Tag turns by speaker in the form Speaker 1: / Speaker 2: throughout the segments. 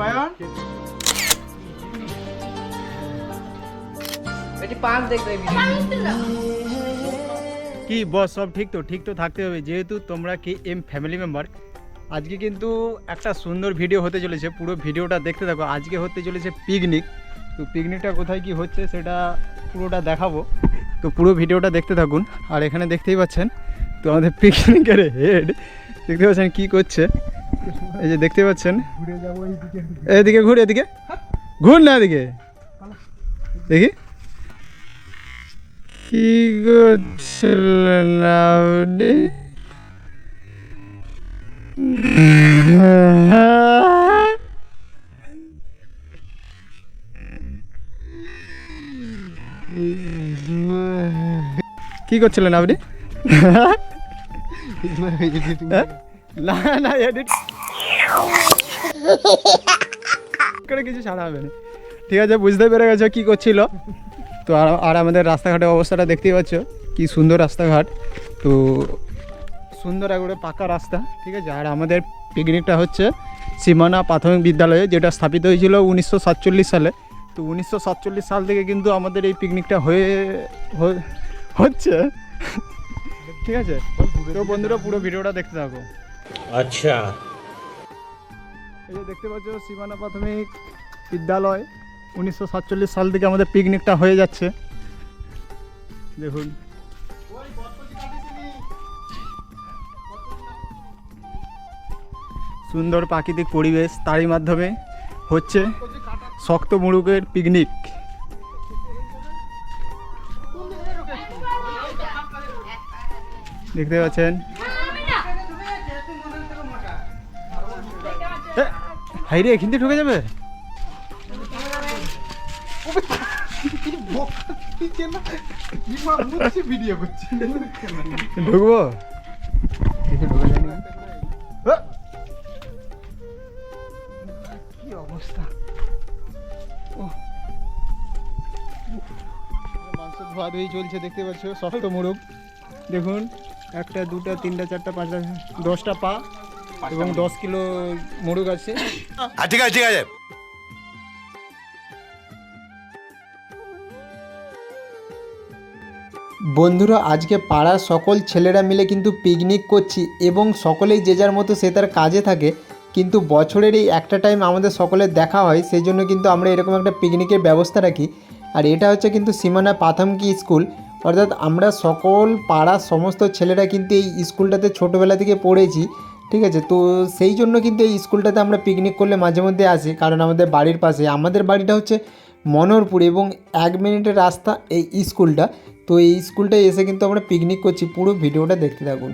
Speaker 1: দীপায়ন
Speaker 2: এটি পাঁচ দেখবে
Speaker 1: কি বস সব ঠিক তো? ঠিক তো থাকতে হবে। যেহেতু তোমরা কি এম ফ্যামিলি মেম্বার আজকে কিন্তু একটা সুন্দর ভিডিও হতে চলেছে। পুরো ভিডিওটা দেখতে থাকো। আজকে হতে চলেছে পিকনিক তো পিকনিকটা কোথায় কি হচ্ছে সেটা পুরোটা দেখাবো। তো পুরো ভিডিওটা দেখতে থাকুন। আর এখানে দেখতেই পাচ্ছেন তো আমাদের পিকনিকের হেড দেখতে পাচ্ছেন কি করছে? এই যে দেখতে পাচ্ছেন। এদিকে ঘুর এদিকে। ঘুর না এদিকে। দেখি। কি করছিলেন আপনি কি করছিলেন আপনি হ্যাঁ? না না এডিট করে কিছু ছাড়া হবে না। ঠিক আছে, বুঝতে পেরে গেছো কী করছিল? তো আর আমাদের রাস্তাঘাটের অবস্থাটা দেখতেই পাচ্ছ, কি সুন্দর রাস্তাঘাট। তো সুন্দর একবারে পাকা রাস্তা, ঠিক আছে? আর আমাদের পিকনিকটা হচ্ছে সীমানা প্রাথমিক বিদ্যালয়ে, যেটা স্থাপিত হয়েছিল উনিশশো সাতচল্লিশ সালে। তো উনিশশো সাতচল্লিশ সাল থেকে কিন্তু আমাদের এই পিকনিকটা হয়ে হচ্ছে। ঠিক আছে? তো বন্ধুরা পুরো ভিডিওটা দেখতে থাকো।
Speaker 3: আচ্ছা।
Speaker 1: এই দেখতে পাচ্ছ, সীমানা প্রাথমিক বিদ্যালয়। উনিশশো সাতচল্লিশ সাল থেকে আমাদের পিকনিকটা হয়ে যাচ্ছে। দেখুন। সুন্দর প্রাকৃতিক পরিবেশ, তারই মাধ্যমে হচ্ছে শক্ত মুড়ুকের পিকনিক। দেখতে পাচ্ছেন? হাই রে এখান থেকে ঢুকে যাবে?
Speaker 4: ভিডিও করছি।
Speaker 1: ঢুকবো? কি অবস্থা? ও মাংস ধোয়া ধুই চলছে দেখতে পাচ্ছ শক্ত মুরগ দেখুন একটা দুটা তিনটা চারটা পাঁচটা দশটা পা। এবং দশ কিলো মুরগ আছে।
Speaker 3: ঠিক আছে ঠিক আছে।
Speaker 5: বন্ধুরা আজকে পাড়ার সকল ছেলেরা মিলে কিন্তু পিকনিক করছি এবং সকলেই যে যার মতো সে তার কাজে থাকে। কিন্তু বছরের এই একটা টাইম আমাদের সকলের দেখা হয় সেই জন্য কিন্তু আমরা এরকম একটা পিকনিকের ব্যবস্থা রাখি। আর এটা হচ্ছে কিন্তু সীমানা প্রাথমিক স্কুল। অর্থাৎ আমরা সকল পাড়ার সমস্ত ছেলেরা কিন্তু এই স্কুলটাতে ছোটোবেলা থেকে পড়েছি। ঠিক আছে? তো সেই জন্য কিন্তু এই স্কুলটাতে আমরা পিকনিক করলে মাঝে মধ্যে আসি। কারণ আমাদের বাড়ির পাশে আমাদের বাড়িটা হচ্ছে মনোহরপুর এবং এক মিনিটের রাস্তা এই স্কুলটা। তো এই স্কুলটায় এসে কিন্তু আমরা পিকনিক করছি। পুরো ভিডিওটা দেখতে থাকুন।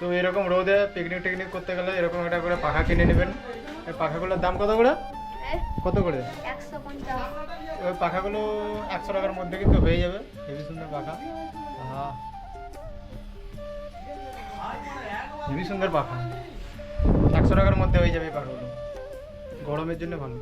Speaker 1: তো এরকম রোদে পিকনিক টিকনিক করতে গেলে এরকম একটা করে পাখা কিনে নেবেন। এই পাখাগুলোর দাম কত করে? কত করে?
Speaker 6: একশো পঞ্চাশ।
Speaker 1: পাখাগুলো একশো টাকার মধ্যে কিন্তু হয়ে যাবে। হেভি সুন্দর পাখা। আহা। হেভি সুন্দর পাখা। একশো টাকার মধ্যে হয়ে যাবে এই পাখাগুলো। গরমের জন্য ভালো।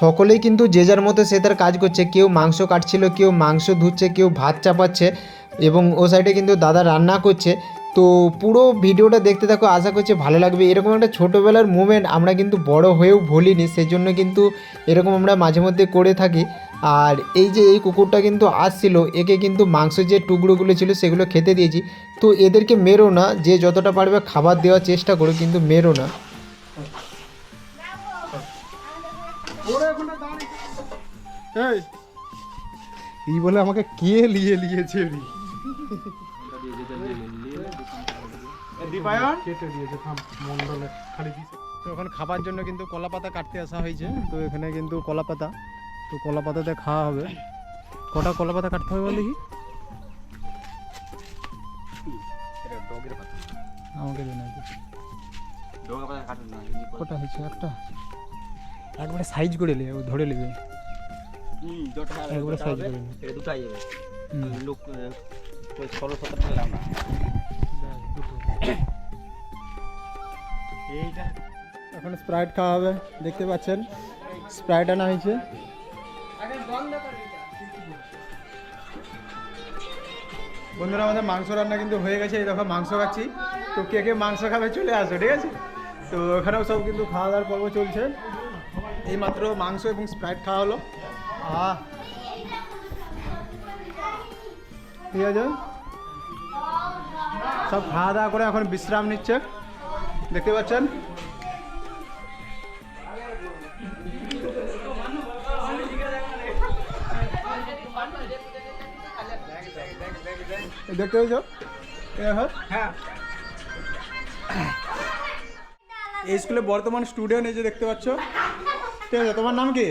Speaker 5: সকলেই কিন্তু যে যার মতো সে তার কাজ করছে। কেউ মাংস কাটছিল, কেউ মাংস ধুচ্ছে, কেউ ভাত চাপাচ্ছে। এবং ও সাইডে কিন্তু দাদা রান্না করছে। তো পুরো ভিডিওটা দেখতে থাকো, আশা করছি ভালো লাগবে। এরকম একটা ছোটোবেলার মুমেন্ট আমরা কিন্তু বড় হয়েও ভুলিনি সেই জন্য কিন্তু এরকম আমরা মাঝে মধ্যে করে থাকি। আর এই যে এই কুকুরটা কিন্তু আসছিল, একে কিন্তু মাংস যে টুকরোগুলো ছিল সেগুলো খেতে দিয়েছি। তো এদেরকে মেরো না, যে যতটা পারবে খাবার দেওয়ার চেষ্টা করো কিন্তু মেরো না।
Speaker 4: এই। বলে আমাকে কে লিয়ে লিয়েছে
Speaker 1: তো এখন খাবার জন্য কিন্তু কলা পাতা কাটতে আসা হয়েছে। তো এখানে কিন্তু কলা পাতা তো কলা পাতাতে খাওয়া হবে। কটা কলা পাতা কাটতে হবে বল আমাকে দিন। কটা হয়েছে? একটা। একবারে সাইজ করে নেবে ও ধরে নেবে। একবারে সাইজ করে নেবে
Speaker 2: দুটাই যাবে
Speaker 1: হুম।
Speaker 2: লোক ষোলো সতেরো টাকা আমরা
Speaker 1: এখন স্প্রাইট খাওয়া হবে, দেখতে পাচ্ছেন। স্প্রাইট আনা হয়েছে। বন্ধুরা, আমাদের মাংস রান্না কিন্তু হয়ে গেছে। এই দেখো, মাংস খাচ্ছি। তো কে কে মাংস খাবে চলে আসো, ঠিক আছে? তো এখানেও সব কিন্তু খাওয়া দাওয়ার পর্ব চলছে। এই মাত্র মাংস এবং স্প্রাইট খাওয়া হলো। আহ ঠিক আছে সব খাওয়া দাওয়া করে এখন বিশ্রাম নিচ্ছে। দেখতে পাচ্ছেন? দেখতে পেয়েছ? এই হ্যাঁ। এই স্কুলে বর্তমান স্টুডেন্ট এই যে দেখতে পাচ্ছ। ঠিক আছে তোমার নাম কি?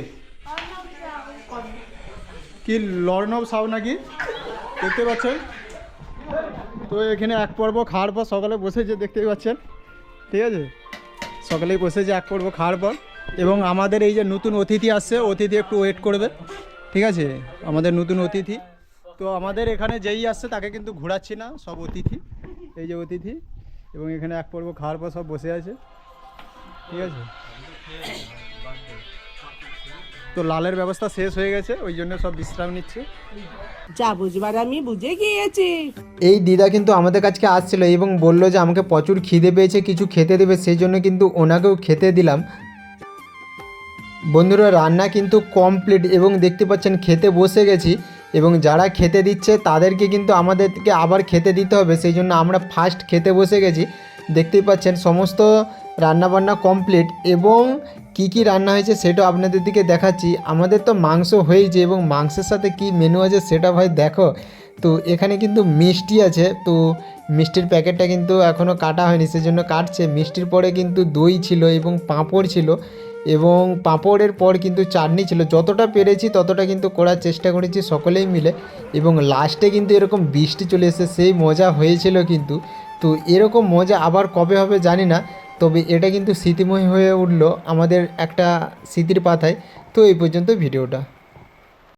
Speaker 1: কি লর্ণব সাউ নাকি? দেখতে পাচ্ছেন? তো এখানে এক পর্ব খাওয়ার পর সকালে বসেছে দেখতেই পাচ্ছেন, ঠিক আছে? সকালেই বসেছে এক পর্ব খাওয়ার পর, এবং আমাদের এই যে নতুন অতিথি আসছে, অতিথি একটু ওয়েট করবে, ঠিক আছে? আমাদের নতুন অতিথি। তো আমাদের এখানে যেই আসছে, তাকে কিন্তু ঘোরাচ্ছি না, সব অতিথি, এই যে অতিথি, এবং এখানে এক পর্ব খাওয়ার পর সব বসে আছে, ঠিক আছে? তো লালের ব্যবস্থা শেষ হয়ে গেছে ওই জন্য সব বিশ্রাম নিচ্ছে।
Speaker 6: যা বুঝবার আমি বুঝে গিয়েছি।
Speaker 5: এই দিদা কিন্তু আমাদের কাছে আসছিল এবং বলল যে আমাকে প্রচুর খিদে পেয়েছে কিছু খেতে দেবে সেই জন্য কিন্তু ওনাকেও খেতে দিলাম। বন্ধুরা রান্না কিন্তু কমপ্লিট এবং দেখতে পাচ্ছেন খেতে বসে গেছি এবং যারা খেতে দিচ্ছে তাদেরকে কিন্তু আমাদেরকে আবার খেতে দিতে হবে সেই জন্য আমরা ফার্স্ট খেতে বসে গেছি। দেখতেই পাচ্ছেন সমস্ত রান্নাবান্না কমপ্লিট এবং কি কি রান্না হয়েছে সেটাও আপনাদের দিকে দেখাচ্ছি। আমাদের তো মাংস হয়েছে এবং মাংসের সাথে কি মেনু আছে সেটা ভাই দেখো। তো এখানে কিন্তু মিষ্টি আছে। তো মিষ্টির প্যাকেটটা কিন্তু এখনও কাটা হয়নি, সেজন্য কাটছে। মিষ্টির পরে কিন্তু দই ছিল এবং পাঁপড় ছিল এবং পাঁপড়ের পর কিন্তু চাটনি ছিল। যতটা পেরেছি ততটা কিন্তু করার চেষ্টা করেছি সকলেই মিলে এবং লাস্টে কিন্তু এরকম বৃষ্টি চলে এসেছে, সেই মজা হয়েছিল কিন্তু। তো এরকম মজা আবার কবে হবে জানি না। তবে এটা কিন্তু স্মৃতিময় হয়ে উঠল আমাদের একটা স্মৃতির পাতায়। তো এই পর্যন্ত ভিডিওটা।